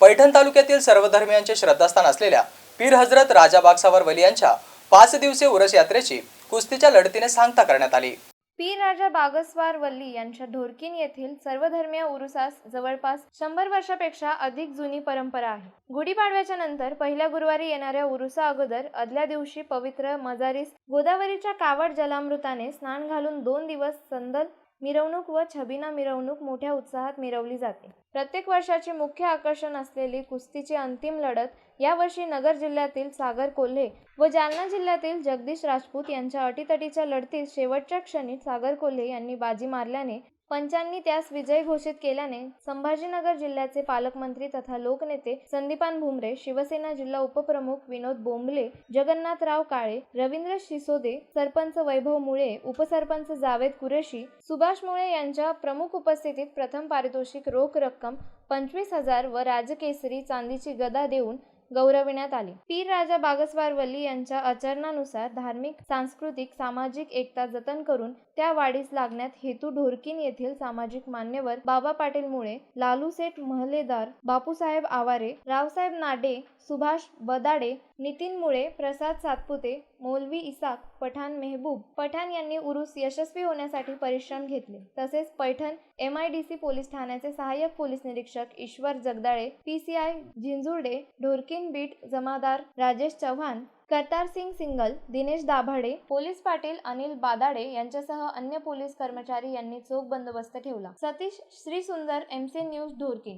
पैठण तालुक्यातील सर्व धर्मियांचे श्रद्धास्थान असलेल्या पीर हजरत राजा बागसावर वली यांच्या पाच दिवसीय उरस यात्रेची कुस्तीच्या लढतीने सांगता करण्यात आली. पीर राजा बागस्वार वल्ली यांच्या ढोरकीन येथील सर्वधर्मीय उरुसास जवळपास शंभर वर्षापेक्षा अधिक जुनी परंपरा आहे. गुढीपाडव्याच्या नंतर पहिल्या गुरुवारी येणाऱ्या उरुसा अगोदर आदल्या दिवशी पवित्र मजारीस गोदावरीच्या कावड जलामृताने स्नान घालून दोन दिवस संदल मिरवणूक व छबिना मिरवणूक मोठ्या उत्साहात मिरवली जाते. प्रत्येक वर्षाचे मुख्य आकर्षण असलेली कुस्तीची अंतिम लढत यावर्षी नगर जिल्ह्यातील सागर कोल्हे व जालना जिल्ह्यातील जगदीश राजपूत यांच्या अटीतटीच्या लढतीत शेवटच्या क्षणी सागर कोल्हे यांनी बाजी मारल्याने पंचांनी त्यास विजय घोषित केल्याने संभाजीनगर जिल्ह्याचे पालकमंत्री तथा लोकनेते संदीपान भुमरे शिवसेना जिल्हा उपप्रमुख विनोद बोंबले जगन्नाथराव काळे रवींद्र शिसोदे सरपंच वैभव मुळे उपसरपंच जावेद कुरेशी सुभाष मुळे यांच्या प्रमुख उपस्थितीत प्रथम पारितोषिक रोख रक्कम पंचवीस हजार व राजकेसरी चांदीची गदा देऊन गौरविण्यात आली. पीर राजा बागसवार वल्ली यांच्या आचरणानुसार धार्मिक सांस्कृतिक सामाजिक एकता जतन करून त्या वाढीस लागण्यात हेतू ढोरकीन येथील सामाजिक मान्यवर बाबा पाटील मुळे लालू सेठ महलेदार बापूसाहेब आवारे रावसाहेब नाडे सुभाष बदाडे नितीन मुळे प्रसाद सातपुते मौलवी इसाक पठाण मेहबूब. पठाण यांनी उरूस यशस्वी होण्यासाठी परिश्रम घेतले. तसेच Paithan M I D C police ठाण्याचे सहाय्यक पोलीस निरीक्षक Ishwar Jagdale P C I Zinzurde Dhorkin beat Jamadar Rajesh Chavan Kartar Singh single Dinesh Dabhade police Patil Anil Badade यांच्यासह अन्य पोलीस कर्मचारी यांनी चोख बंदोबस्त ठेवला. Satish Shrisundar M C news Dhorkin.